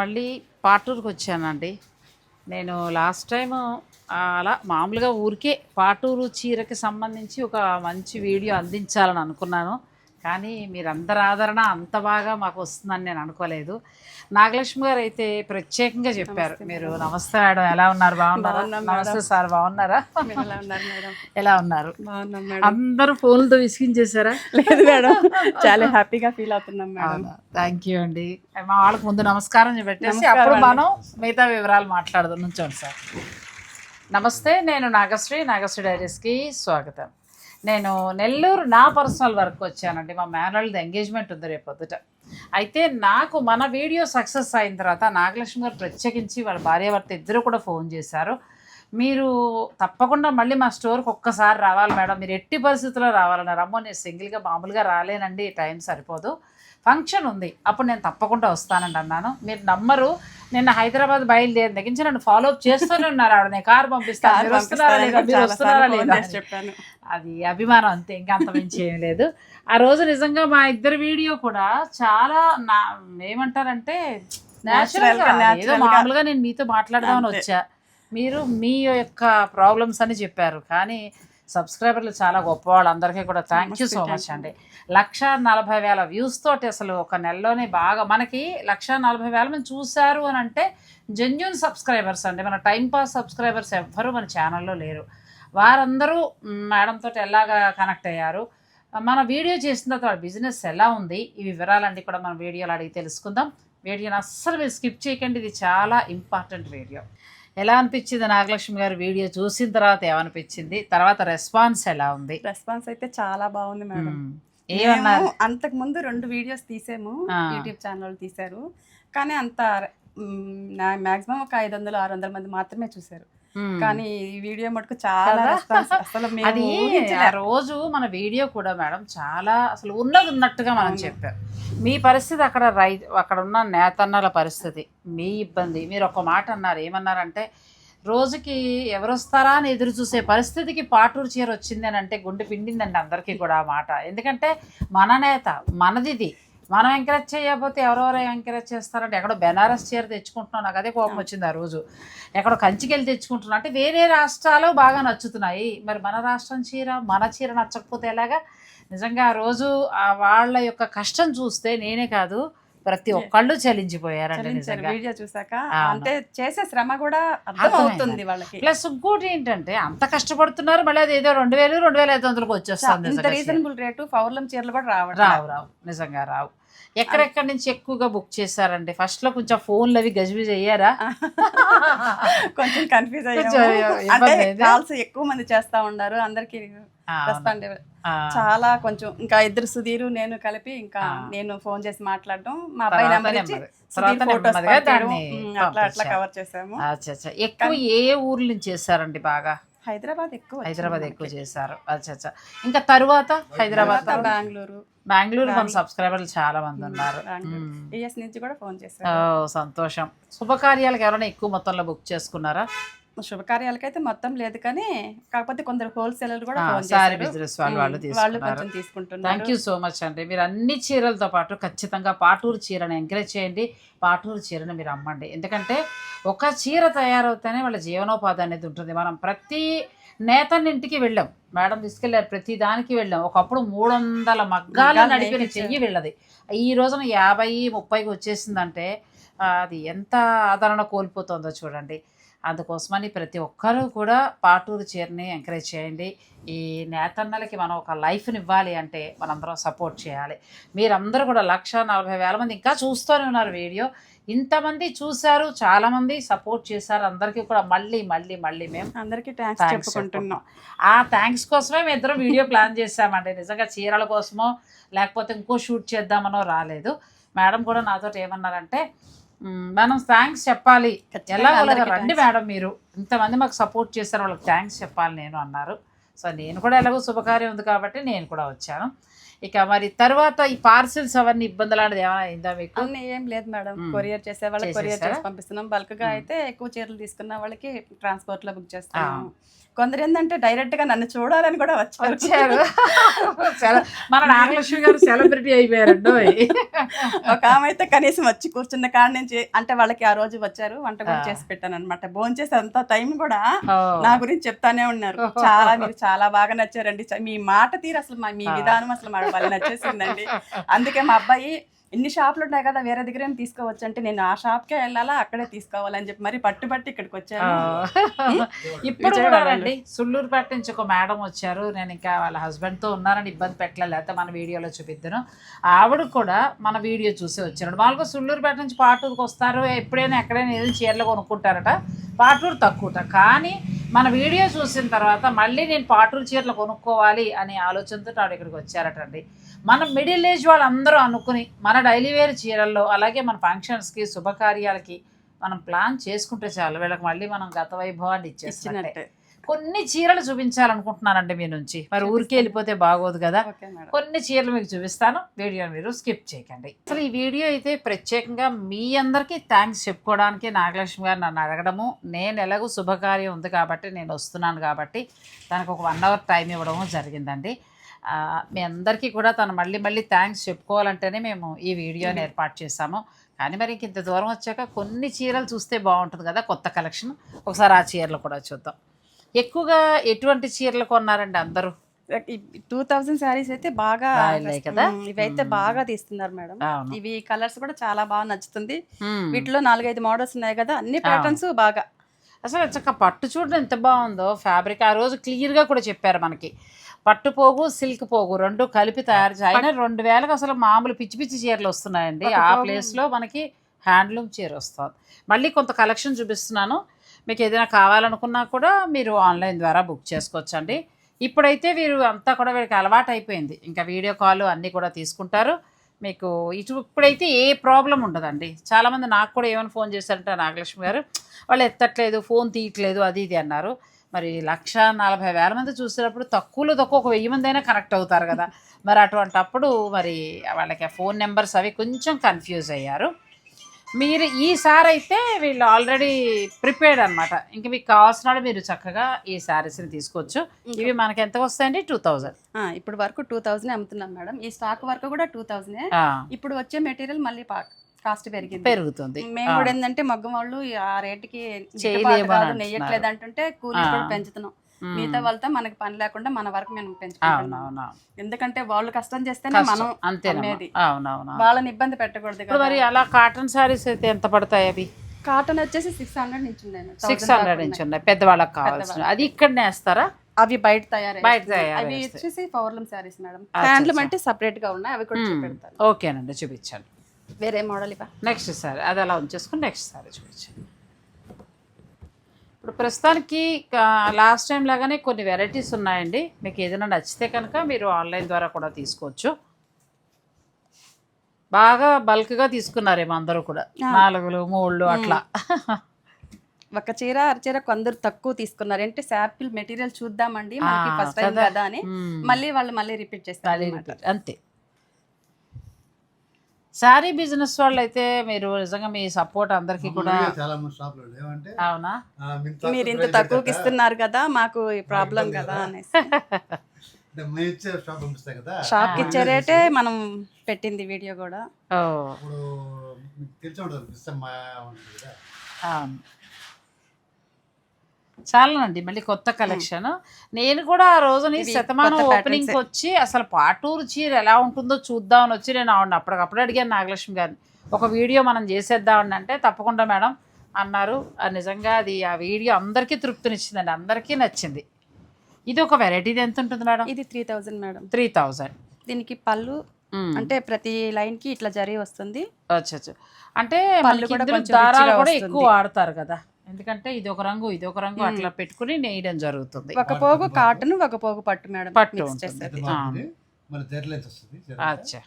మళ్ళీ పాటూరుకు వచ్చానండి. నేను లాస్ట్ టైం అలా మామూలుగా ఊరికే పాటూరు చీరకి సంబంధించి ఒక మంచి వీడియో అందించాలని అనుకున్నాను. కానీ మీరందరి ఆదరణ అంత బాగా మాకు వస్తుందని నేను అనుకోలేదు. నాగలక్ష్మి గారు అయితే ప్రత్యేకంగా చెప్పారు. మీరు నమస్తే మేడం ఎలా ఉన్నారు? బాగున్నారా? బాగున్నాం నమస్తే సార్ బాగున్నారా? ఎలా ఉన్నారు మేడం? ఎలా ఉన్నారు? బాగున్నాం మేడం. అందరూ ఫోన్లతో విసిగించేశారా? లేదు మేడం. చాలా హ్యాపీగా ఫీల్ అవుతున్నాం మేడం. థ్యాంక్ యూ అండి. మా వాళ్ళకి ముందు నమస్కారం పెట్టేసి అప్పుడు. మనం మిగతా వివరాలు మాట్లాడదాం. నుంచోండి సార్. నమస్తే నేను నాగశ్రీ. నాగశ్రీ డైరీస్కి స్వాగతం. నేను నెల్లూరు నా పర్సనల్ వర్క్ వచ్చానండి. మా మేనల్ది ఎంగేజ్మెంట్ ఉంది రేపు పొద్దుట. అయితే నాకు మన వీడియో సక్సెస్ అయిన తర్వాత నాగలక్ష్మి గారు ప్రత్యేకించి వాళ్ళ భార్యాభర్త ఇద్దరు కూడా ఫోన్ చేశారు. మీరు తప్పకుండా మళ్ళీ మా స్టోర్కి ఒక్కసారి రావాలి మేడం. మీరు ఎట్టి పరిస్థితుల్లో రావాలన్నారు. అమ్మో నేను సింగిల్గా మామూలుగా రాలేనండి. టైం సరిపోదు. ఫంక్షన్ ఉంది. అప్పుడు నేను తప్పకుండా వస్తానండి అన్నాను. మీరు నమ్మరు. నిన్న హైదరాబాద్ బయలుదేరిన దగ్గర నుంచి నన్ను ఫాలో అప్ చేస్తూనే ఉన్నారు ఆవిడ. నేను కారు పంపిస్తాను. మీరు వస్తున్నారా లేదా? మీరు వస్తున్నారా లేదా చెప్పాను. అది అభిమానం అంతే ఇంకా అంత మించి ఏం లేదు. ఆ రోజు నిజంగా మా ఇద్దరి వీడియో కూడా చాలా నా ఏమంటారంటే Natural natural గా, గా, natural ఏదో గా. మామూలుగా నేను మీతో మాట్లాడదామని. వచ్చా. మీరు మీ యొక్క ప్రాబ్లమ్స్ అని చెప్పారు కానీ సబ్స్క్రైబర్లు చాలా గొప్పవాళ్ళు అందరికీ కూడా థ్యాంక్ యూ సో మచ్ అండి. లక్ష నలభై వేల వ్యూస్ తోటి అసలు ఒక నెలలోనే బాగా మనకి లక్ష నలభై వేల మంది చూశారు అని అంటే జెన్యున్ సబ్స్క్రైబర్స్ అండి. మన టైం పాస్ సబ్స్క్రైబర్స్ ఎవ్వరూ మన ఛానల్లో లేరు. వారందరూ మ్, మేడం తోటి ఎలాగా కనెక్ట్ అయ్యారు? మన వీడియో చేసిన తర్వాత బిజినెస్ ఎలా ఉంది? ఈ వివరాలన్నీ కూడా మనం వీడియోలో అడిగి తెలుసుకుందాం. వీడియోని అస్సలు మీరు స్కిప్ చేయకండి. ఇది చాలా ఇంపార్టెంట్ వీడియో. ఎలా అనిపించింది నాగలక్ష్మి గారు వీడియో చూసిన తర్వాత ఏమనిపించింది? తర్వాత రెస్పాన్స్ ఎలా ఉంది? రెస్పాన్స్ అయితే చాలా బాగుంది మేడం. ఏమన్నారు? అంతకు ముందు రెండు వీడియోస్ తీసాము. యూట్యూబ్ ఛానల్ తీశారు. కానీ అంత మాక్సిమం ఒక ఐదు వందలు ఆరు వందల మంది మాత్రమే చూశారు. కానీ ఈ వీడియో మటుకు చాలా అసలు అది. రోజు మన వీడియో కూడా మేడం చాలా అసలు ఉన్నది ఉన్నట్టుగా మనం. చెప్పాం. మీ పరిస్థితి అక్కడ రై అక్కడ ఉన్న నేతన్నల పరిస్థితి మీ ఇబ్బంది. మీరు ఒక మాట అన్నారు ఏమన్నారంటే రోజుకి ఎవరు వస్తారా అని ఎదురు చూసే పరిస్థితికి పాటూరు చీర వచ్చింది అని అంటే గుండె పిండిందండి అందరికీ కూడా ఆ మాట. ఎందుకంటే మన నేత మనదిది. మనం ఎంకరేజ్ చేయకపోతే ఎవరెవరు ఎంకరేజ్ చేస్తారంటే ఎక్కడో బెనారస్ చీర తెచ్చుకుంటున్నాం నాకు అదే కోపం వచ్చింది ఆ రోజు. ఎక్కడో కంచికెళ్ళి తెచ్చుకుంటున్నా అంటే వేరే రాష్ట్రాలు బాగా నచ్చుతున్నాయి. మరి మన రాష్ట్రం చీర మన చీర నచ్చకపోతే ఎలాగా? నిజంగా ఆ రోజు ఆ వాళ్ళ యొక్క కష్టం చూస్తే నేనే కాదు ప్రతి ఒక్కళ్ళు చలించిపోయారండి వీడియో చూసాక. అంటే చేసే శ్రమ కూడా అర్థం అర్థమైంది. అవుతుంది వాళ్ళకి. ప్లస్ ఇంకోటి ఏంటంటే అంత కష్టపడుతున్నారు మళ్ళీ అది ఏదో రెండు వేలు రెండు వేల ఐదు వందలకు వచ్చేస్తుంది. రీజనబుల్ రేటు పౌర్లం చీరలు కూడా రావట్లేదు రావు రావు. నిజంగా రావు. ఎక్కడెక్కడి నుంచి ఎక్కువగా బుక్ చేశారండి? ఫస్ట్లో కొంచెం ఫోన్లు అవి గజిబిజి అయ్యారా? కొంచెం కన్ఫ్యూజ్ అంటే? కాల్స్ ఎక్కువ మంది చేస్తా ఉన్నారు. అందరికి చాలా కొంచెం ఇంకా ఇద్దరు సుధీరు నేను కలిపి ఇంకా. నేను ఫోన్ చేసి మాట్లాడడం మా అబ్బాయి నెంబర్ ఇచ్చి అట్లా అట్లా. కవర్ చేసాము. ఎక్కువ ఏ ఊర్ల నుంచి చేశారండి బాగా? హైదరాబాద్ ఎక్కువ హైదరాబాద్. ఎక్కువ చేశారు. అచ్చా అచ్చా ఇంకా తరువాత? హైదరాబాద్ బెంగళూరు. బెంగళూరు మన సబ్స్క్రైబర్లు చాలా మంది ఉన్నారు. యుఎస్ నుంచి కూడా ఫోన్ చేశారు. సంతోషం. శుభకార్యాలకు ఎవరైనా ఎక్కువ మొత్తంలో బుక్ చేసుకున్నారా? శుభకార్యాలకైతే మొత్తం లేదు కానీ కాకపోతే కొందరు హోల్సేలర్ కూడా సారీ బిజినెస్ వాళ్ళు వాళ్ళు తీసుకుంటున్నారు. థ్యాంక్ యూ సో మచ్ అండి. మీరు అన్ని చీరలతో పాటు ఖచ్చితంగా పాటూరు చీరని ఎంకరేజ్ చేయండి. పాటూరు చీరని మీరు అమ్మండి. ఎందుకంటే ఒక చీర తయారవుతేనే వాళ్ళ జీవనోపాధి అనేది ఉంటుంది. మనం ప్రతి నేతన్నింటికి వెళ్ళాం. మేడం తీసుకెళ్ళారు ప్రతి దానికి వెళ్ళాం. ఒకప్పుడు మూడు వందల మగ్గాలు నడిపిన. చెయ్యి వెళ్ళది. ఈ రోజున యాభై ముప్పైకి వచ్చేసిందంటే అది ఎంత ఆదరణ కోల్పోతుందో చూడండి. అందుకోసమని ప్రతి ఒక్కరూ కూడా పాటూరు చీరని ఎంకరేజ్ చేయండి. ఈ నేతన్నలకి మనం ఒక లైఫ్ని ఇవ్వాలి అంటే మనందరం సపోర్ట్ చేయాలి. మీరందరూ కూడా లక్ష నలభై వేల మంది ఇంకా చూస్తూనే ఉన్నారు వీడియో. ఇంతమంది చూశారు చాలామంది సపోర్ట్ చేశారు. అందరికీ కూడా మళ్ళీ మళ్ళీ మళ్ళీ మేము అందరికి థ్యాంక్స్ చెప్పుకుంటున్నాం. ఆ థ్యాంక్స్ కోసమే మేము ఇద్దరం వీడియో ప్లాన్ చేసామండి నిజంగా చీరల కోసమో లేకపోతే ఇంకో షూట్ చేద్దామనో రాలేదు. మేడం కూడా నాతో ఏమన్నారంటే "మ్, మనం థ్యాంక్స్ చెప్పాలి. ఎలా రండి. మేడం మీరు. ఇంతమంది మాకు సపోర్ట్ చేశారు వాళ్ళకి థ్యాంక్స్ చెప్పాలి నేను అన్నారు. సో నేను కూడా ఎలాగో శుభకార్యం ఉంది కాబట్టి నేను కూడా వచ్చాను. ఇక మరి తర్వాత ఈ పార్సిల్స్ అవన్నీ ఇబ్బందులు అనేది ఏమైనా అయిందా మీకు? ఏం లేదు మేడం. కొరియర్ చేసే వాళ్ళకి కొరియర్? చేసి పంపిస్తున్నాం. బల్క్గా. అయితే ఎక్కువ చీరలు తీసుకున్న వాళ్ళకి ట్రాన్స్పోర్ట్లో బుక్ చేస్తున్నాము కొందరు ఏంటంటే డైరెక్ట్గా నన్ను చూడాలని కూడా వచ్చారు. వచ్చారు. మన నాగలక్ష్మి గారు సెలబ్రిటీ అయిపోయారండి ఒక ఆమె అయితే కనీసం వచ్చి కూర్చున్న కాడ నుంచి అంటే వాళ్ళకి ఆ రోజు వచ్చారు వంట కూడా. చేసి పెట్టాను అనమాట భోజనం చేసి అంత టైం కూడా. నా గురించి చెప్తానే ఉన్నారు. చాలా మీరు చాలా బాగా నచ్చారండి. మీ మాట తీరు అసలు మా-. విధానం అసలు మాకు భలే నచ్చేసిందండి. అందుకే మా అబ్బాయి ఇన్ని షాపులు ఉన్నాయి కదా వేరే దగ్గర ఏం తీసుకోవచ్చు? అంటే నేను ఆ షాప్కే వెళ్ళాలా అక్కడే తీసుకోవాలని చెప్పి మరి పట్టుబట్టి ఇక్కడికి ఆ. వచ్చాను ఇప్పుడు కూడా. రండి. సుళ్ళూరుపేట నుంచి ఒక మేడం వచ్చారు. నేను ఇంకా వాళ్ళ హస్బెండ్తో ఉన్నారని ఇబ్బంది పెట్టలేదు. లేకపోతే మన వీడియోలో చూపిద్దాను. ఆవిడ కూడా మన వీడియో చూసి వచ్చారు. మామూలుగా సుళ్ళూరుపేట నుంచి పాటూరుకి వస్తారు. ఎప్పుడైనా ఎక్కడైనా ఏదైనా చీరలు కొనుక్కుంటారట. పాటూరు తక్కువట. కానీ మన వీడియో చూసిన తర్వాత మళ్ళీ నేను పాటూరు చీరలు కొనుక్కోవాలి అనే ఆలోచనతో ఆవిడ ఇక్కడికి వచ్చారట అండి మన మిడిల్ ఏజ్ వాళ్ళందరూ అనుకుని మన డైలీ వేర్ చీరల్లో అలాగే మన ఫంక్షన్స్కి శుభకార్యాలకి మనం ప్లాన్ చేసుకుంటే చాలు. వీళ్ళకి మళ్ళీ మనం గత వైభవాన్ని ఇచ్చేసినట్టే. ఇచ్చినట్టే. కొన్ని చీరలు చూపించాలనుకుంటున్నానండి మీ నుంచి. మరి ఊరికే వెళ్ళిపోతే బాగోదు కదా. కొన్ని చీరలు మీకు చూపిస్తాను. వీడియోని మీరు స్కిప్ చేయకండి. అసలు ఈ వీడియో అయితే ప్రత్యేకంగా మీ అందరికీ థ్యాంక్స్ చెప్పుకోవడానికి నాగలక్ష్మి గారు నన్ను అడగడము. నేను ఎలాగో శుభకార్యం ఉంది కాబట్టి నేను వస్తున్నాను కాబట్టి దానికి ఒక వన్ అవర్ టైం ఇవ్వడము జరిగిందండి. మీ అందరికీ కూడా తను మళ్ళీ మళ్ళీ థ్యాంక్స్ చెప్పుకోవాలంటేనే మేము ఈ వీడియోని ఏర్పాటు చేశాము. కానీ మరి ఇంక ఇంత దూరం వచ్చాక కొన్ని చీరలు చూస్తే బాగుంటుంది కదా కొత్త కలెక్షన్. ఒకసారి ఆ చీరలు కూడా చూద్దాం. ఎక్కువగా ఎటువంటి చీరలు కొన్నారండి అందరూ? టూ థౌజండ్ శారీస్ అయితే బాగా కదా? ఇవైతే. బాగా తీస్తున్నారు మేడం. ఇవి కలర్స్ కూడా చాలా బాగా నచ్చుతుంది. వీటిలో నాలుగైదు మోడల్స్ ఉన్నాయి కదా అన్ని ప్యాటర్న్స్ బాగా. అసలు చక్క పట్టు చూడండి ఎంత బాగుందో. ఫ్యాబ్రిక్ ఆ రోజు క్లియర్గా కూడా చెప్పారు మనకి. పట్టు పోగు సిల్క్ పోగు రెండు కలిపి తయారు చేయ అయినా రెండు వేలకు అసలు మామూలు పిచ్చి పిచ్చి చీరలు వస్తున్నాయండి. ఆ. ప్లేస్లో మనకి హ్యాండ్లూమ్ చీర వస్తుంది. మళ్ళీ కొంత కలెక్షన్ చూపిస్తున్నాను. మీకు ఏదైనా కావాలనుకున్నా కూడా మీరు ఆన్లైన్ ద్వారా బుక్ చేసుకోవచ్చు అండి ఇప్పుడైతే వీరు అంతా కూడా వీరికి అలవాటు అయిపోయింది. ఇంకా వీడియో కాల్ అన్నీ కూడా తీసుకుంటారు. మీకు ఇటు ఇప్పుడైతే ఏ ప్రాబ్లం ఉండదండి. చాలామంది నాకు కూడా ఏమైనా ఫోన్ చేశారంటే నాగలక్ష్మి గారు వాళ్ళు ఎత్తట్లేదు ఫోన్ తీయట్లేదు అది ఇది అన్నారు. మరి లక్ష నలభై వేల మంది చూసినప్పుడు తక్కువలో తక్కువ ఒక వెయ్యి మంది అయినా కనెక్ట్ అవుతారు కదా. మరి అటువంటప్పుడు మరి వాళ్ళకి ఆ ఫోన్ నెంబర్స్ అవి కొంచెం కన్ఫ్యూజ్ అయ్యారు. మీరు ఈసారి అయితే వీళ్ళు ఆల్రెడీ ప్రిపేర్డ్ అనమాట ఇంక మీకు కావాల్సిన మీరు చక్కగా ఈ శారీస్ని తీసుకోవచ్చు. ఇవి మనకి ఎంత వస్తాయండి? Two thousand. ఇప్పుడు వరకు టూ థౌజండ్ అమ్ముతున్నాం మేడం. ఈ స్టాక్ వరకు కూడా టూ థౌజండ్. ఇప్పుడు వచ్చే మెటీరియల్ మళ్ళీ కాస్ట్ పెరిగింది. పెరుగుతుంది. మేము కూడా ఏంటంటే మగ్గం వాళ్ళు ఆ రేటుకి. నెయ్యట్లేదు అంటుంటే కూలీ కూడా. పెంచుతున్నాం. మిగతా వాళ్ళతో మనకి పని లేకుండా మన వరకు మేము పెంచుకుంటాం అవునవును. ఎందుకంటే వాళ్ళు కష్టం చేస్తేనే మనం. అవునవును. వాళ్ళని ఇబ్బంది పెట్టకూడదు మరి అలా కాటన్ శారీస్ అయితే ఎంత పడతాయి అవి? కాటన్ వచ్చేసి సిక్స్ హండ్రెడ్ నుంచి ఉన్నాయి. సిక్స్ 1000 హండ్రెడ్ నుంచి ఉన్నాయి. పెద్దవాళ్ళకి కావాల్సిన. అది ఇక్కడనే వేస్తారా? అవి బయట తయారు బయట తయారు అవి. వచ్చేసి పవర్లూమ్ శారీస్ మేడం. హ్యాండ్లూమ్. అంటే సపరేట్గా ఉన్నాయి. అవి కూడా చూపెడతాను. ఓకేనండి చూపించండి. వేరే మోడల్ ఇవా నెక్స్ట్ సారీ అది అలా ఉంచేసుకుని నెక్స్ట్ సారీ చూపించండి ఇప్పుడు ప్రస్తుతానికి లాస్ట్ టైం లాగానే కొన్ని వెరైటీస్ ఉన్నాయండి. మీకు ఏదైనా నచ్చితే కనుక మీరు ఆన్లైన్ ద్వారా కూడా తీసుకోవచ్చు. బాగా బల్క్గా తీసుకున్నారేమో అందరూ కూడా. నాలుగులు మూళ్ళు అట్లా. ఒక చీర అరచీర కొందరు తక్కువ తీసుకున్నారు. అంటే శాంపిల్ మెటీరియల్ చూద్దామండి మనకి ఫస్ట్ టైం కదా. అని. మళ్ళీ వాళ్ళు మళ్ళీ రిపీట్ చేస్తారు. అంతే. శారీ బిజినెస్ వాళ్ళు అయితే మీరు నిజంగా మీ సపోర్ట్ అందరికీ కూడా చాలా మంది అవునా? మీరు ఇంత తక్కువకి? ఇస్తున్నారు కదా మాకు ప్రాబ్లం ఇబ్బంది కదా. అనేసి. షాప్. ఇచ్చే రేటే మనం పెట్టింది వీడియో కూడా. ఓ. ఇప్పుడు మీకు తెలిసి ఉంటుంది ఇస్తాం మా ఉంటుంది కదా? అవును. చాలనండి మళ్ళీ కొత్త కలెక్షన్. నేను కూడా ఆ రోజుని ఇవి శతమానం ఓపెనింగ్. వచ్చి అసలు పాటూరు చీర ఎలా ఉంటుందో చూద్దామని వచ్చి నేను ఆవిడ అప్పటికప్పుడు అడిగాను నాగలక్ష్మి గారిని. ఒక వీడియో మనం చేసేద్దామని అంటే తప్పకుండా మేడం అన్నారు. నిజంగా అది ఆ వీడియో అందరికీ తృప్తినిచ్చిందండి అందరికీ నచ్చింది. ఇది ఒక వెరైటీ ఎంత ఉంటుంది మేడం? ఇది three thousand madam. Three thousand దీనికి పళ్ళు అంటే ప్రతి లైన్కి ఇట్లా జరీ వస్తుంది. అంటే దారాలు కూడా. ఎక్కువ వాడతారు కదా. ఎందుకంటే ఇది ఒక రంగు ఇది ఒక రంగు అట్లా పెట్టుకుని నేయడం జరుగుతుంది. ఒక పోగు కాటన్ ఒక పోగు పట్టు మేడం పట్టు. అచ్చా.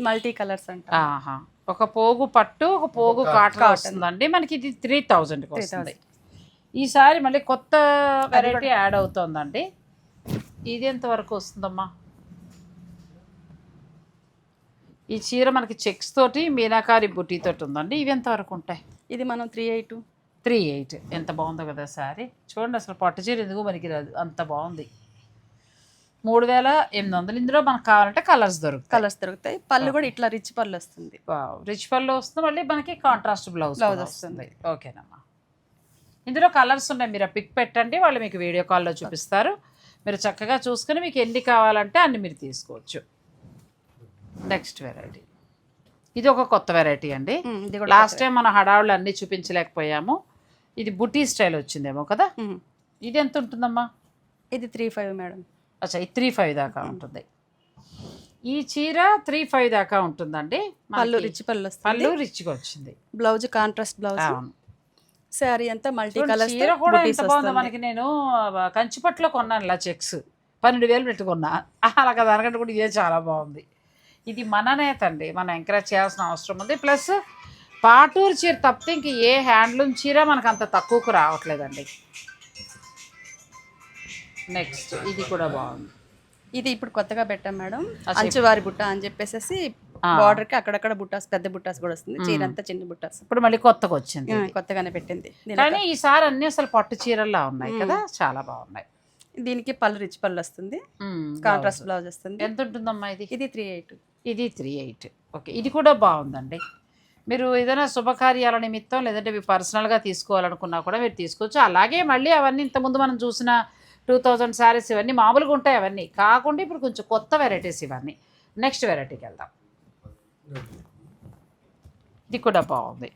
మల్టీ కలర్స్ అంట. ఆహా. ఒక పోగు పట్టు ఒక పోగు కాటన్. వస్తుందండి. మనకి ఇది త్రీ థౌజండ్కి 3000. వస్తుంది. ఈసారి మళ్ళీ కొత్త వెరైటీ యాడ్ అవుతుందండి. ఇది ఎంత వరకు వస్తుందమ్మా? ఈ చీర మనకి చెక్స్ తోటి మీనాకారి బుట్టి తోటి ఉందండి. ఇవి ఎంత వరకు ఉంటాయి? ఇది మనం త్రీ ఎయిట్ త్రీ ఎయిట్. ఎంత బాగుందో కదా సారీ చూడండి అసలు పట్టు చీర ఎందుకు పనికిరాదు. అంత బాగుంది. మూడు వేల ఎనిమిది వందలు. ఇందులో మనకు కావాలంటే కలర్స్ దొరుకుతాయి. కలర్స్ దొరుకుతాయి. పళ్ళు కూడా ఇట్లా రిచ్ పళ్ళు వస్తుంది. రిచ్ పళ్ళు వస్తుంది. మళ్ళీ మనకి కాంట్రాస్ట్ బ్లౌజ్ బ్లౌజ్ వస్తుంది. ఓకేనమ్మా. ఇందులో కలర్స్ ఉన్నాయి. మీరు ఆ పిక్ పెట్టండి. వాళ్ళు మీకు వీడియో కాల్లో చూపిస్తారు. మీరు చక్కగా చూసుకుని మీకు ఎన్ని కావాలంటే అన్ని మీరు తీసుకోవచ్చు. Next variety. ఇది ఒక కొత్త వెరైటీ అండి. లాస్ట్ టైం మనం హడావుళ్ళు అన్నీ చూపించలేకపోయాము. ఇది బుటీ స్టైల్ వచ్చిందేమో కదా? ఇది ఎంత ఉంటుందమ్మా? ఇది త్రీ ఫైవ్ మేడం. అచ్చా ఇది త్రీ ఫైవ్ దాకా ఉంటుంది. ఈ చీర త్రీ ఫైవ్ దాకా ఉంటుందండి పళ్ళు రిచ్ పళ్ళు పళ్ళు రిచ్గా వచ్చింది. బ్లౌజ్ కాంట్రాస్ట్ బ్లౌజ్ అవును. శారీ అంతా మల్టీ కలర్స్ చీర కూడా ఎంత బాగుందో మనకి నేను కంచిపట్లో కొన్నాను ఇలా చెక్స్. పన్నెండు వేలు పెట్టుకున్నా. అలాగ దానికంటే కూడా ఇదే చాలా బాగుంది. ఇది మన నేత అండి మనం ఎంకరేజ్ చేయాల్సిన అవసరం ఉంది. ప్లస్ పాటూరు చీర తప్పితే ఇంక ఏ హ్యాండ్లూమ్ చీర మనకు అంత తక్కువకు రావట్లేదండి. నెక్స్ట్ ఇది కూడా బాగుంది. ఇది ఇప్పుడు కొత్తగా పెట్టాం మేడం. అంచువారి బుట్ట అని చెప్పేసి ఆ. బార్డర్కి అక్కడక్కడ బుట్టాస్ పెద్ద బుట్టాస్ కూడా వస్తుంది. చీర అంతా చిన్న బుట్టాస్. ఇప్పుడు మళ్ళీ కొత్తగా వచ్చింది కొత్తగానే పెట్టింది. కానీ ఈసారి అన్ని అసలు పట్టు చీరల్లా ఉన్నాయి కదా? చాలా బాగున్నాయి. దీనికి పళ్ళు రిచ్ పళ్ళు వస్తుంది. Contrast blouse. బ్లౌజ్ వస్తుంది. ఎంత ఉంటుందమ్మా ఇది? ఇది త్రీ ఎయిట్ ఇది త్రీ ఎయిట్. ఓకే ఇది కూడా బాగుందండి. మీరు ఏదైనా శుభకార్యాల నిమిత్తం లేదంటే మీ పర్సనల్గా తీసుకోవాలనుకున్నా కూడా మీరు తీసుకోవచ్చు. అలాగే మళ్ళీ అవన్నీ ఇంతకుముందు మనం చూసిన టూ థౌజండ్ శారీస్ ఇవన్నీ మామూలుగా ఉంటాయి అవన్నీ. కాకుండా ఇప్పుడు కొంచెం కొత్త వెరైటీస్ ఇవన్నీ. నెక్స్ట్ వెరైటీకి వెళ్దాం. ఇది కూడా బాగుంది.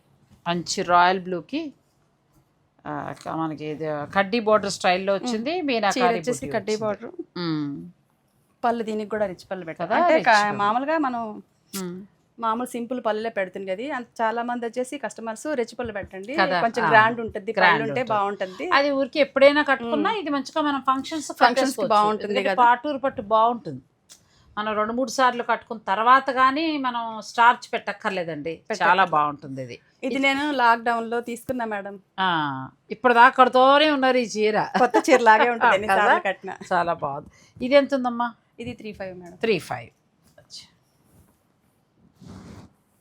మంచి రాయల్ బ్లూకి మనకి ఇది కడ్డీ బోర్డర్ స్టైల్లో వచ్చింది. మీనాకారి బుట్టి కడ్డీ. బార్డర్. పళ్ళు దీనికి కూడా రిచ్ పళ్ళు పెట్టారు కదా, అంటే. మామూలుగా మనం మ్మ్. మామూలు సింపుల్ పళ్ళే పెడుతుంది కదా. అంత చాలా మంది వచ్చేసి కస్టమర్స్ రిచ్ పళ్ళు పెట్టండి. కొంచెం. గ్రాండ్ ఉంటుంది పళ్ళు ఉంటే. బాగుంటుంది. అది ఊరికి ఎప్పుడైనా కట్టుకున్నా ఇది మంచిగా మనం ఫంక్షన్స్కి బాగుంటుంది. పాటూరు పట్టు బాగుంటుంది. మనం రెండు మూడు సార్లు కట్టుకున్న తర్వాత కానీ మనం స్టార్చ్ పెట్టక్కర్లేదండి. చాలా బాగుంటుంది ఇది. ఇది నేను లాక్డౌన్లో తీసుకున్నా మేడం ఇప్పుడు దాకా కడుతూనే ఉన్నారు ఈ చీర. కొత్త చీర లాగే ఉంటుంది చాలా బాగుంది. ఇది ఎంత ఉందమ్మా ఇది three five madam. Three five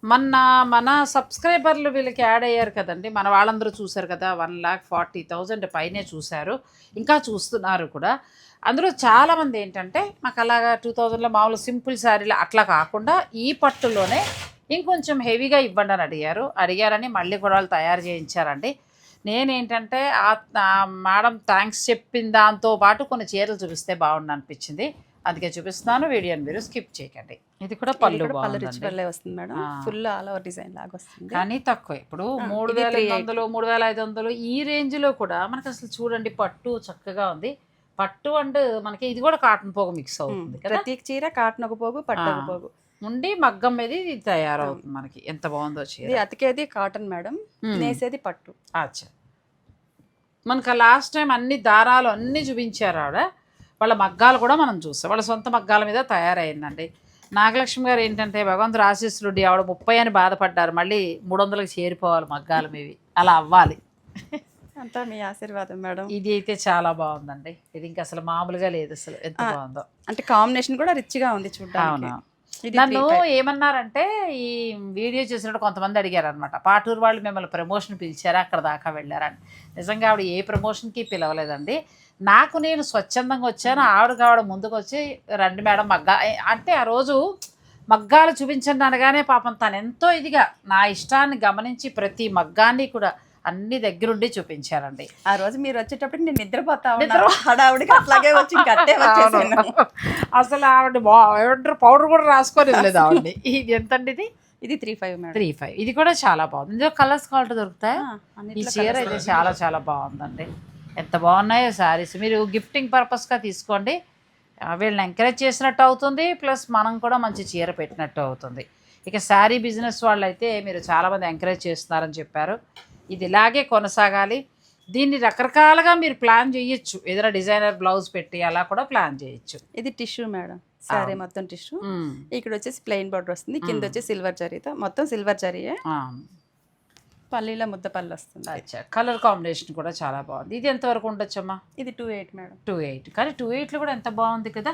మొన్న మన సబ్స్క్రైబర్లు వీళ్ళకి యాడ్ అయ్యారు కదండి. మన వాళ్ళందరూ చూశారు కదా వన్ లాక్ ఫార్టీ థౌజండ్ పైనే చూశారు. ఇంకా చూస్తున్నారు కూడా. అందులో చాలామంది ఏంటంటే మాకు అలాగా టూ థౌజండ్లో మామూలు సింపుల్ శారీలు అట్లా కాకుండా ఈ పట్టులోనే ఇంకొంచెం హెవీగా ఇవ్వండి అని అడిగారు. అడిగారని మళ్ళీ కూడా వాళ్ళు తయారు చేయించారండి. నేనేంటంటే ఆ- ఆ మేడం థ్యాంక్స్ చెప్పిన దాంతో పాటు కొన్ని చీరలు చూపిస్తే బాగుండు అనిపించింది. అందుకే చూపిస్తున్నాను. వీడియోని మీరు స్కిప్ చేయకండి. ఇది కూడా పళ్ళు పళ్ళు రిచ్ పళ్ళే వస్తుంది madam. Full all over design లాగా వస్తుంది. కానీ తక్కువ. ఇప్పుడు మూడు వేల eight. వందలు మూడు వేల ఐదు వందలు ఈ రేంజ్లో కూడా మనకి అసలు చూడండి పట్టు చక్కగా ఉంది. పట్టు అండ్ మనకి ఇది కూడా కాటన్ పోగు మిక్స్ అవుతుంది ప్రతి చీర కాటన్ ఒక పోగు పట్టు ఒక. పోగు. ఉండి మగ్గం మీద ఇది తయారవుతుంది మనకి. ఎంత బాగుందో చీర. ఇది అతికేది కాటన్ మేడం. నేసేది పట్టు. అచ్చా. మనకు లాస్ట్ టైం అన్ని దారాలు అన్నీ చూపించారు ఆవిడ. వాళ్ళ మగ్గాలు కూడా మనం చూస్తాం. వాళ్ళ సొంత మగ్గాల మీద తయారైందండి. నాగలక్ష్మి గారు ఏంటంటే భగవంతుడు ఆశీస్సులుడి ఆవిడ ముప్పై అని బాధపడ్డారు. మళ్ళీ మూడు వందలకు చేరిపోవాలి మగ్గాలు మీవి. అలా అవ్వాలి. అంతా మీ ఆశీర్వాదం మేడం. ఇది అయితే చాలా బాగుందండి. ఇది ఇంకా అసలు మామూలుగా లేదు అసలు ఎంత బాగుందో. అంటే కాంబినేషన్ కూడా రిచ్గా ఉంది చూడడానికి. అవునా. నన్ను. ఏమన్నారంటే ఈ వీడియో చేసినప్పుడు కొంతమంది అడిగారు అనమాట పాటూరు వాళ్ళు మిమ్మల్ని ప్రమోషన్ పిలిచారా? అక్కడ దాకా వెళ్ళారని. నిజంగా ఆవిడ ఏ ప్రమోషన్కి పిలవలేదండి. నాకు నేను స్వచ్ఛందంగా వచ్చాను ఆవిడ ముందుకు వచ్చి రండి మేడం మగ్గా అంటే ఆ రోజు మగ్గాలు చూపించండి అనగానే పాపం తను ఎంతో ఇదిగా నా ఇష్టాన్ని గమనించి ప్రతి మగ్గాన్ని కూడా అన్ని దగ్గరుండి చూపించారండి. ఆ రోజు మీరు వచ్చేటప్పుడు నేను నిద్రపోతా అట్లాగే వచ్చి. అసలు ఆవిడ బా- ఏమంటారు పౌడర్ కూడా రాసుకొని లేదు ఆవిడని. ఇది ఎంతండి ఇది? ఇది three five madam. Three five. ఇది కూడా చాలా బాగుంది. ఇందులో కలర్స్ కావాలంటే దొరుకుతాయి? ఈ చీర అయితే చాలా చాలా బాగుందండి. ఎంత బాగున్నాయో శారీస్. మీరు గిఫ్టింగ్ పర్పస్గా తీసుకోండి. వీళ్ళని ఎంకరేజ్ చేసినట్టు అవుతుంది. ప్లస్ మనం కూడా మంచి చీర పెట్టినట్టు అవుతుంది. ఇక శారీ బిజినెస్ వాళ్ళు అయితే మీరు చాలామంది ఎంకరేజ్ చేస్తున్నారని చెప్పారు. ఇది ఇలాగే కొనసాగాలి. దీన్ని రకరకాలుగా మీరు ప్లాన్ చేయొచ్చు. ఏదైనా డిజైనర్ బ్లౌజ్ పెట్టి అలా కూడా ప్లాన్ చేయొచ్చు. ఇది టిష్యూ మేడం. సారీ. మొత్తం టిష్యూ ఇక్కడ వచ్చేసి ప్లెయిన్ బార్డర్ వస్తుంది. కింద వచ్చి సిల్వర్ జరీతో మొత్తం సిల్వర్ జరీయే పల్లీలో ముద్ద పళ్ళు వస్తుంది. అచ్చా. కలర్ కాంబినేషన్ కూడా చాలా బాగుంది. ఇది ఎంతవరకు ఉండొచ్చమ్మా? ఇది two eight madam two eight కానీ టూ ఎయిట్లో కూడా ఎంత బాగుంది కదా?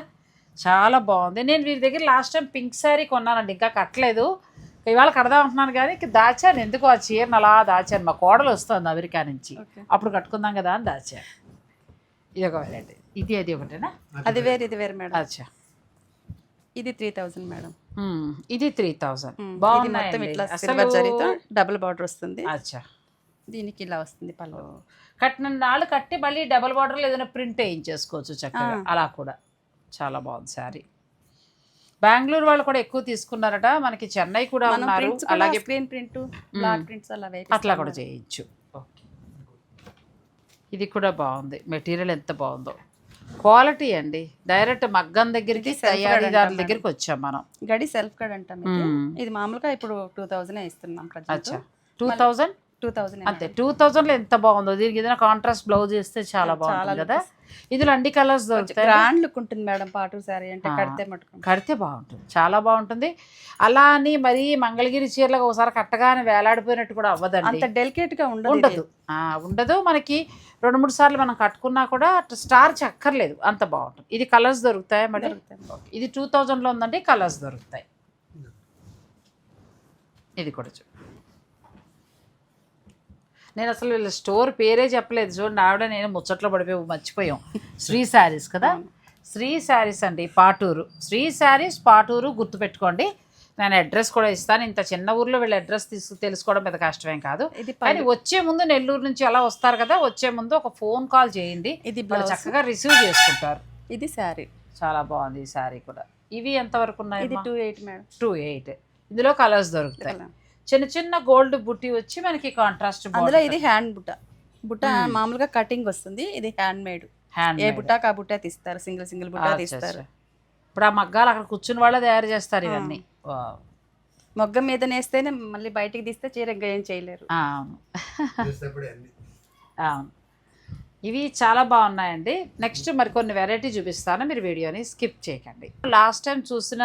చాలా బాగుంది. నేను వీరి దగ్గర లాస్ట్ టైం పింక్ శారీ కొన్నానండి. ఇంకా కట్టలేదు. ఇవాళ కడదాం అంటున్నాను కానీ ఇక దాచాను. ఎందుకు? ఆ చీరను అలా దాచాను. మా కోడలు వస్తుంది అమెరికా నుంచి. అప్పుడు కట్టుకుందాం కదా అని దాచాను. ఇది ఒక వెరైటీ ఇది అది ఒకటేనా? అది వేరు. ఇది వేరు మేడం అచ్చా. ఇది త్రీ థౌజండ్ మేడం. ఇది త్రీ థౌజండ్ బాగున్నాయి మొత్తం ఇట్లా సిల్వర్ జరీతో డబుల్ బార్డర్ వస్తుంది. అచ్చా. దీనికి ఇలా వస్తుంది పళ్ళు. కట్టిన నాళ్ళు కట్టి మళ్ళీ డబల్ బార్డర్లో ఏదైనా ప్రింట్ వేయించేసుకోవచ్చు చక్కగా. అలా కూడా. చాలా బాగుంది శారీ. బెంగళూరు వాళ్ళు కూడా ఎక్కువ తీసుకున్నారట. మనకి చెన్నై కూడా ఉన్నారు. అలాగే ప్రింట్ బ్లాక్ ప్రింట్స్ అలా అట్లా కూడా. చేయొచ్చు ఓకే. ఇది కూడా బాగుంది. మెటీరియల్ ఎంత బాగుందో. క్వాలిటీ అండి. డైరెక్ట్ మగ్గం దగ్గరికి తయారీదారుల దగ్గరికి వచ్చాం మనం. గడి సెల్ఫ్ కడ్ అంటాం ఇది. మ్మ్. ఇది మామూలుగా ఇప్పుడు టూ థౌజండ్ ఇస్తున్నాం టూ థౌజండ్ టూ థౌజండ్ అంతే టూ థౌజండ్లో ఎంత బాగుందో దీనికి ఏదైనా కాంట్రాస్ట్ బ్లౌజ్ వేస్తే చాలా బాగుంటుంది కదా. ఇందులో అన్ని కలర్స్ దొరుకుతాయి. గ్రాండ్ లుక్ ఉంటుంది మేడం పాటు సారీ అంటే. కడితే మటుకు. కడితే బాగుంటుంది చాలా బాగుంటుంది. అలా అని మరీ మంగళగిరి చీరలకు ఒకసారి కట్టగానే వేలాడిపోయినట్టు కూడా అవ్వదండి. అంత డెలికేట్గా ఉండదు ఉండదు. ఉండదు. మనకి రెండు మూడు సార్లు మనం కట్టుకున్నా కూడా స్టార్ చక్కర్లేదు అంత బాగుంటుంది. ఇది కలర్స్ దొరుకుతాయా మరి. ఇది టూ థౌజండ్లో ఉందండి కలర్స్ దొరుకుతాయి. ఇది కూడా చూ నేను అసలు వీళ్ళ స్టోర్ పేరే చెప్పలేదు. చూడండి ఆవిడ నేను ముచ్చట్లో పడిపోయి మర్చిపోయాం. శ్రీ శారీస్ కదా? శ్రీ శారీస్ అండి పాటూరు. శ్రీ శారీస్ పాటూరు గుర్తుపెట్టుకోండి. నేను అడ్రస్ కూడా ఇస్తాను. ఇంత చిన్న ఊర్లో వీళ్ళ అడ్రస్ తీసుకు తెలుసుకోవడం పెద్ద కష్టమేం కాదు. ఇది కానీ వచ్చే ముందు నెల్లూరు నుంచి అలా వస్తారు కదా? వచ్చే ముందు ఒక ఫోన్ కాల్ చేయండి. ఇది చక్కగా రిసీవ్ చేసుకుంటారు. ఇది శారీ. చాలా బాగుంది ఈ శారీ కూడా. ఇవి ఎంతవరకు ఉన్నాయి ఇది two eight madam two eight. ఇందులో కలర్స్ దొరుకుతాయి. చిన్న చిన్న గోల్డ్ బుట్టి వచ్చి మనకి కాంట్రాస్ట్ అందులో ఇది హ్యాండ్ బుట్ట. బుట్ట మామూలుగా కటింగ్ వస్తుంది. ఇది హ్యాండ్ మేడ్ హ్యాండ్ ఏ బుట్టాకి ఆ బుట్ట తీస్తారు. సింగిల్ సింగిల్ బుట్ట తీస్తారు. ఇప్పుడు ఆ మగ్గాలు అక్కడ కూర్చుని వాళ్ళే తయారు చేస్తారు ఇవన్నీ. వావ్. మొగ్గ మీద నేస్తేనే మళ్ళీ బయటికి తీస్తే చీర ఇంకా ఏం చేయలేరు. ఆ, అవును. చేసేటప్పుడే అన్ని అవును. ఇవి చాలా బాగున్నాయండి. నెక్స్ట్ మరికొన్ని వెరైటీ చూపిస్తాను. మీరు వీడియోని స్కిప్ చేయకండి. లాస్ట్ టైం చూసిన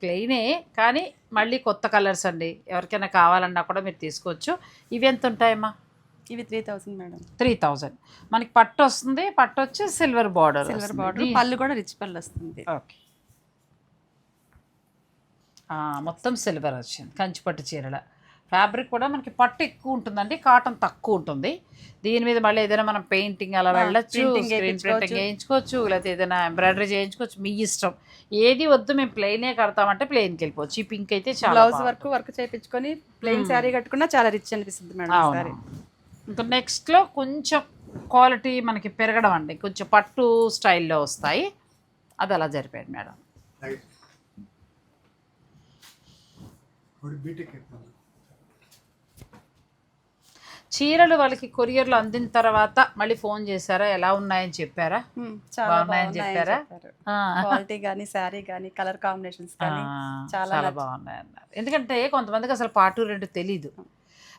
ప్లెయినే కానీ మళ్ళీ కొత్త కలర్స్ అండి. ఎవరికైనా కావాలన్నా కూడా మీరు తీసుకోవచ్చు. ఇవి ఎంత ఉంటాయమ్మా? ఇవి three thousand madam. Three thousand మనకి పట్టు వస్తుంది. పట్టు వచ్చి సిల్వర్ బార్డర్ సిల్వర్ బార్డర్ పళ్ళు కూడా రిచ్ పళ్ళు వస్తుంది. ఓకే మొత్తం సిల్వర్ వచ్చింది. కంచిపట్టు చీరల. ఫ్యాబ్రిక్ కూడా మనకి పట్టు ఎక్కువ ఉంటుందండి కాటన్ తక్కువ ఉంటుంది. దీని మీద మళ్ళీ ఏదైనా మనం పెయింటింగ్ అలా వెళ్ళొచ్చు. ప్రింటింగ్ చేయించుకోవచ్చు లేకపోతే ఏదైనా ఎంబ్రాయిడరీ చేయించుకోవచ్చు మీ ఇష్టం. ఏది వద్దు మేము ప్లెయినే కడతామంటే ప్లెయిన్కి వెళ్ళిపోవచ్చు. ఈ పింక్ అయితే చాలా బ్లౌజ్. వర్క్ వర్క్ చేయించుకొని ప్లెయిన్ శారీ కట్టుకున్నా చాలా రిచ్ అనిపిస్తుంది మేడం ఇంకా నెక్స్ట్లో కొంచెం క్వాలిటీ మనకి పెరగడం అండి. కొంచెం పట్టు స్టైల్లో వస్తాయి. అది అలా జరిపాడు మేడం రైట్ ఇప్పుడు బీటెక్ ఎక్కువ చీరలు వాళ్ళకి కొరియర్లో అందిన తర్వాత మళ్ళీ ఫోన్ చేశారా? ఎలా ఉన్నాయని చెప్పారా? బాగున్నాయని చెప్పారా? క్వాలిటీ కానీ శారీ కానీ కలర్ కాంబినేషన్స్ చాలా బాగున్నాయి అన్నారు ఎందుకంటే కొంతమందికి అసలు పాటు రెండు తెలీదు.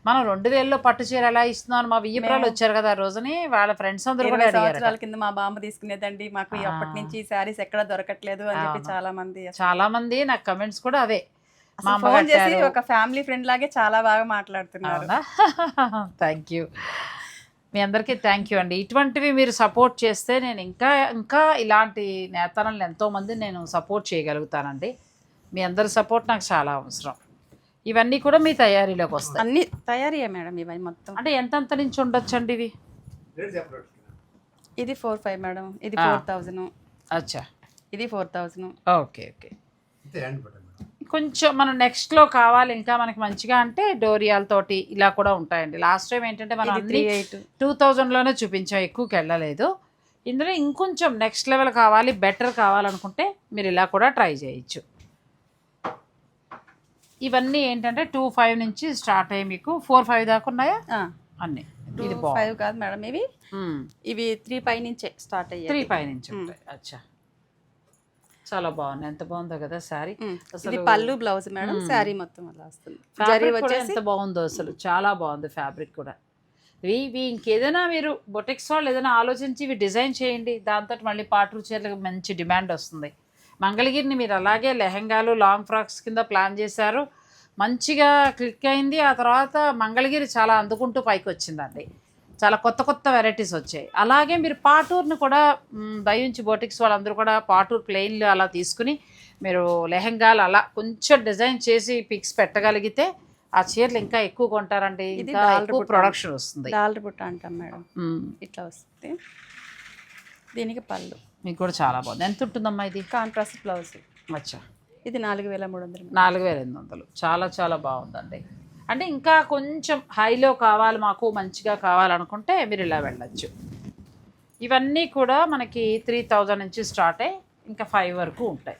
మనం రెండు వేలలో పట్టు చీర ఎలా ఇస్తున్నాను మా వియ్యపురాలు వచ్చారు కదా ఆ రోజుని వాళ్ళ ఫ్రెండ్స్ అందరూ కూడా అడిగారు కింద మా బామ్మ తీసుకునేదండి. మాకు ఆ. అప్పటి నుంచి శారీస్ ఎక్కడ దొరకట్లేదు అని చెప్పి. చాలా మంది చాలా మంది నాకు కమెంట్స్ కూడా అవే. మా అమ్మ ఫోన్ చేసి. ఒక ఫ్యామిలీ ఫ్రెండ్ లాగే చాలా బాగా మాట్లాడుతున్నారు. Thank you. మీ అందరికీ థ్యాంక్ యూ అండి. ఇటువంటివి మీరు సపోర్ట్ చేస్తే నేను ఇంకా ఇంకా ఇలాంటి నేతలను ఎంతోమంది నేను సపోర్ట్ చేయగలుగుతానండి. మీ అందరి సపోర్ట్ నాకు చాలా అవసరం. ఇవన్నీ కూడా మీ తయారీలోకి వస్తాయి. అన్ని తయారీయే మేడం ఇవన్నీ మొత్తం. అంటే ఎంతెంత నుంచి ఉండొచ్చండి ఇవి? ఇది ఫోర్ ఫైవ్ మేడం. ఇది. ఫోర్ థౌజండ్ అచ్చా. ఇది ఫోర్ థౌజండ్ ఓకే ఓకే. కొంచెం మనం నెక్స్ట్లో కావాలి ఇంకా మనకి మంచిగా అంటే డోరియాల్ తోటి ఇలా కూడా ఉంటాయండి. లాస్ట్ టైం ఏంటంటే మనం త్రీ ఎయిట్ టూ థౌజండ్లోనే చూపించాం ఎక్కువకి వెళ్ళలేదు ఇందులో ఇంకొంచెం నెక్స్ట్ లెవెల్ కావాలి బెటర్ కావాలనుకుంటే మీరు ఇలా కూడా ట్రై చేయొచ్చు. ఇవన్నీ ఏంటంటే టూ ఫైవ్ నుంచి స్టార్ట్ అయ్యి మీకు ఫోర్ ఫైవ్ దాకా ఉన్నాయా? అన్నీ. ఇది ఫైవ్ కాదు మేడం ఇవి ఇవి త్రీ పై నుంచే స్టార్ట్ త్రీ అయ్యాయి ఫైవ్ నుంచి ఉంటాయి. అచ్చా. చాలా బాగుంది ఎంత బాగుందో కదా శారీ. అసలు పళ్ళు బ్లౌజ్ మేడం. శారీ మొత్తం అలా వస్తుంది. జరీ వచ్చేసి ఎంత బాగుందో అసలు. చాలా బాగుంది ఫ్యాబ్రిక్ కూడా. ఇవి ఇవి ఇంకేదైనా మీరు బొటెక్స్ వాళ్ళు ఏదైనా ఆలోచించి ఇవి డిజైన్ చేయండి. దాంతో మళ్ళీ పాటు చీరలకు మంచి డిమాండ్ వస్తుంది. మంగళగిరిని మీరు అలాగే లెహంగాలు లాంగ్ ఫ్రాక్స్ కింద ప్లాన్ చేశారు. మంచిగా క్లిక్ అయింది. ఆ తర్వాత మంగళగిరి చాలా అందుకుంటూ పైకి వచ్చిందండి. చాలా కొత్త కొత్త వెరైటీస్ వచ్చాయి. అలాగే మీరు పాటూర్ని కూడా మ్, దయించి బోటిక్స్ వాళ్ళందరూ కూడా పాటూర్ ప్లెయిన్లు అలా తీసుకుని మీరు లెహంగాలు అలా కొంచెం డిజైన్ చేసి పిక్స్ పెట్టగలిగితే ఆ చీరలు ఇంకా ఎక్కువ కొంటారండి. ఇంకా ఎక్కువ. ప్రొడక్షన్ వస్తుంది. డాలర్ బుట్ట అంటాం మేడం. ఇట్లా వస్తుంది దీనికి పళ్ళు. మీకు కూడా చాలా బాగుంది. ఎంత ఉంటుందమ్మా ఇది? Contrast blouse. అచ్చా. ఇది నాలుగు వేల మూడు వందలు. నాలుగు వేల ఎనిమిది వందలు. చాలా చాలా బాగుందండి. అంటే ఇంకా కొంచెం హైలో కావాలి మాకు మంచిగా కావాలనుకుంటే మీరు ఇలా వెళ్ళచ్చు. ఇవన్నీ కూడా మనకి త్రీ థౌజండ్ నుంచి స్టార్ట్ అయ్యి ఇంకా ఫైవ్ వరకు ఉంటాయి.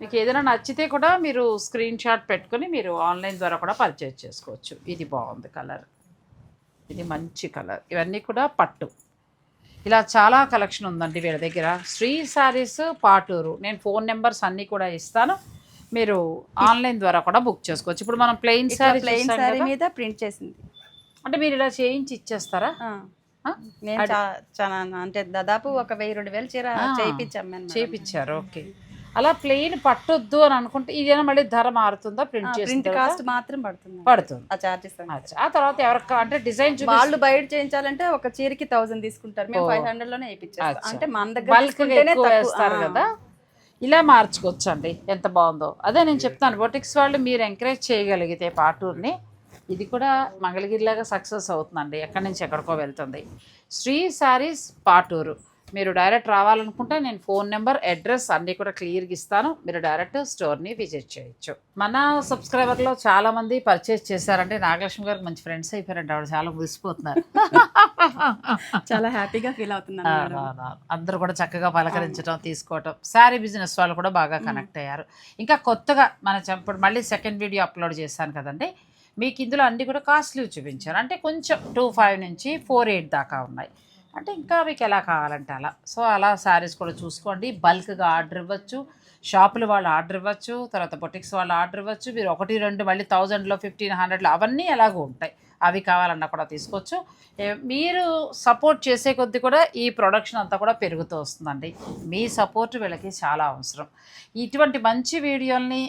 మీకు ఏదైనా నచ్చితే కూడా మీరు స్క్రీన్ షాట్ పెట్టుకుని మీరు ఆన్లైన్ ద్వారా కూడా పర్చేజ్ చేసుకోవచ్చు. ఇది బాగుంది కలర్. ఇది మంచి కలర్. ఇవన్నీ కూడా పట్టు. ఇలా చాలా కలెక్షన్ ఉందండి వీళ్ళ దగ్గర. శ్రీ శారీస్ పాటూరు. నేను ఫోన్ నెంబర్స్ అన్నీ కూడా ఇస్తాను. మీరు ఆన్లైన్ ద్వారా కూడా బుక్ చేసుకోవచ్చు. ఇప్పుడు మనం ప్లెయిన్ శారీ ప్లెయిన్ శారీ మీద ప్రింట్ చేసింది. అంటే మీరు ఇలా చేయించి ఇచ్చేస్తారా? నేను చాలా అంటే దాదాపు ఒక వెయ్యి రెండు వేలు చీర. చేయించాం చేయించారు ఓకే. అలా ప్లెయిన్ పట్టొద్దు అని అనుకుంటే ఇదేనా మళ్ళీ ధర మారుతుందా ప్రింట్ ప్రింట్? కాస్ట్ మాత్రం పడుతుంది పడుతుంది ఆ చార్జెస్. ఆ తర్వాత ఎవరికి అంటే డిజైన్ వాళ్ళు బయట చేయించాలంటే ఒక చీరకి థౌసండ్ తీసుకుంటారు మేము. ఫైవ్ హండ్రెడ్లోనే వేయించాం. అంటే మన దగ్గర. వేస్తారు. కదా ఇలా మార్చుకోవచ్చు అండి ఎంత బాగుందో అదే నేను చెప్తాను బొటిక్స్ వాళ్ళు మీరు ఎంకరేజ్ చేయగలిగితే పాటూర్ని ఇది కూడా మంగళగిరిలాగా సక్సెస్ అవుతుందండి ఎక్కడి నుంచి ఎక్కడికో వెళ్తుంది శ్రీ శారీస్ పాటూరు మీరు డైరెక్ట్ రావాలనుకుంటే నేను ఫోన్ నెంబర్ అడ్రస్ అన్నీ కూడా క్లియర్గా ఇస్తాను. మీరు డైరెక్ట్ స్టోర్ని విజిట్ చేయొచ్చు. మన సబ్స్క్రైబర్లో చాలా మంది పర్చేస్ చేశారంటే నాగలక్ష్మి గారికి మంచి ఫ్రెండ్స్ అయిపోయారండి. ఆవిడ చాలా మురిసిపోతున్నారు. చాలా హ్యాపీగా ఫీల్ ఆ. అందరూ కూడా చక్కగా పలకరించడం తీసుకోవటం శారీ బిజినెస్ వాళ్ళు కూడా బాగా కనెక్ట్ అయ్యారు. ఇంకా కొత్తగా మన ఇప్పుడు మళ్ళీ సెకండ్ వీడియో అప్లోడ్ చేశాను కదండి. మీకు ఇందులో అన్ని కూడా కాస్ట్లీ చూపించాను. అంటే కొంచెం టూ ఫైవ్ నుంచి ఫోర్ ఎయిట్ దాకా ఉన్నాయి. అంటే ఇంకా మీకు ఎలా కావాలంటే అలా. సో అలా శారీస్ కూడా చూసుకోండి. బల్క్గా ఆర్డర్ ఇవ్వచ్చు. షాపులు వాళ్ళు ఆర్డర్ ఇవ్వచ్చు. తర్వాత బొటిక్స్ వాళ్ళు ఆర్డర్ ఇవ్వచ్చు. మీరు ఒకటి రెండు మళ్ళీ థౌజండ్లో ఫిఫ్టీన్ హండ్రెడ్లో అవన్నీ ఎలాగో ఉంటాయి. అవి కావాలన్నా కూడా తీసుకోవచ్చు. మీరు సపోర్ట్ చేసే కొద్దీ కూడా ఈ ప్రొడక్షన్ అంతా కూడా పెరుగుతూ వస్తుందండి. మీ సపోర్ట్ వీళ్ళకి చాలా అవసరం. ఇటువంటి మంచి వీడియోల్ని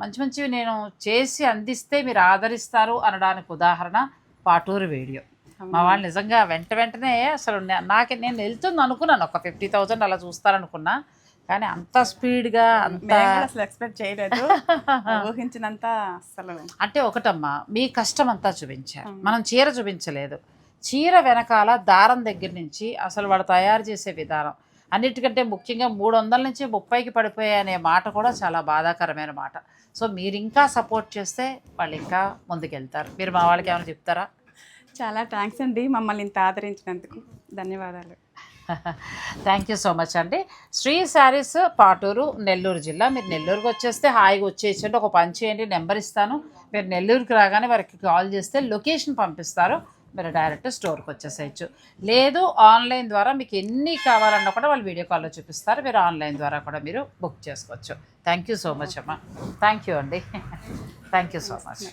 మంచి మంచివి నేను చేసి అందిస్తే మీరు ఆదరిస్తారు అనడానికి ఉదాహరణ పాటూరు వీడియో. మా వాళ్ళు నిజంగా వెంట వెంటనే అసలు నాకే నేను వెళ్తుంది అనుకున్నాను. ఒక ఫిఫ్టీ థౌజండ్ అలా చూస్తారనుకున్నా. కానీ అంత స్పీడ్గా అంత అసలు ఎక్స్పెక్ట్ చేయలేదు. ఊహించినంత అసలు. అంటే ఒకటమ్మా మీ కష్టం అంతా చూపించారు మనం చీర చూపించలేదు. చీర వెనకాల దారం దగ్గర నుంచి అసలు వాడు తయారు చేసే విధానం. అన్నిటికంటే ముఖ్యంగా మూడు వందల నుంచి ముప్పైకి పడిపోయాయి అనే మాట కూడా చాలా బాధాకరమైన మాట. సో మీరు ఇంకా సపోర్ట్ చేస్తే వాళ్ళు ఇంకా ముందుకెళ్తారు. మీరు మా వాళ్ళకి ఏమైనా చెప్తారా? చాలా థ్యాంక్స్ అండి మమ్మల్ని ఇంత ఆదరించినందుకు. ధన్యవాదాలు. థ్యాంక్ యూ సో మచ్ అండి. శ్రీ శారీస్ పాటూరు నెల్లూరు జిల్లా. మీరు నెల్లూరుకి వచ్చేస్తే హాయిగా వచ్చేసండి ఒక పని చేయండి నెంబర్ ఇస్తాను. మీరు నెల్లూరుకి రాగానే వారికి కాల్ చేస్తే లొకేషన్ పంపిస్తారు. మీరు డైరెక్ట్ స్టోర్కి వచ్చేసేయచ్చు. లేదు ఆన్లైన్ ద్వారా మీకు ఎన్ని కావాలన్నా కూడా వాళ్ళు వీడియో కాల్లో చూపిస్తారు. మీరు ఆన్లైన్ ద్వారా కూడా మీరు బుక్ చేసుకోవచ్చు. థ్యాంక్ యూ సో మచ్ అమ్మా. థ్యాంక్ యూ అండి. Thank you so much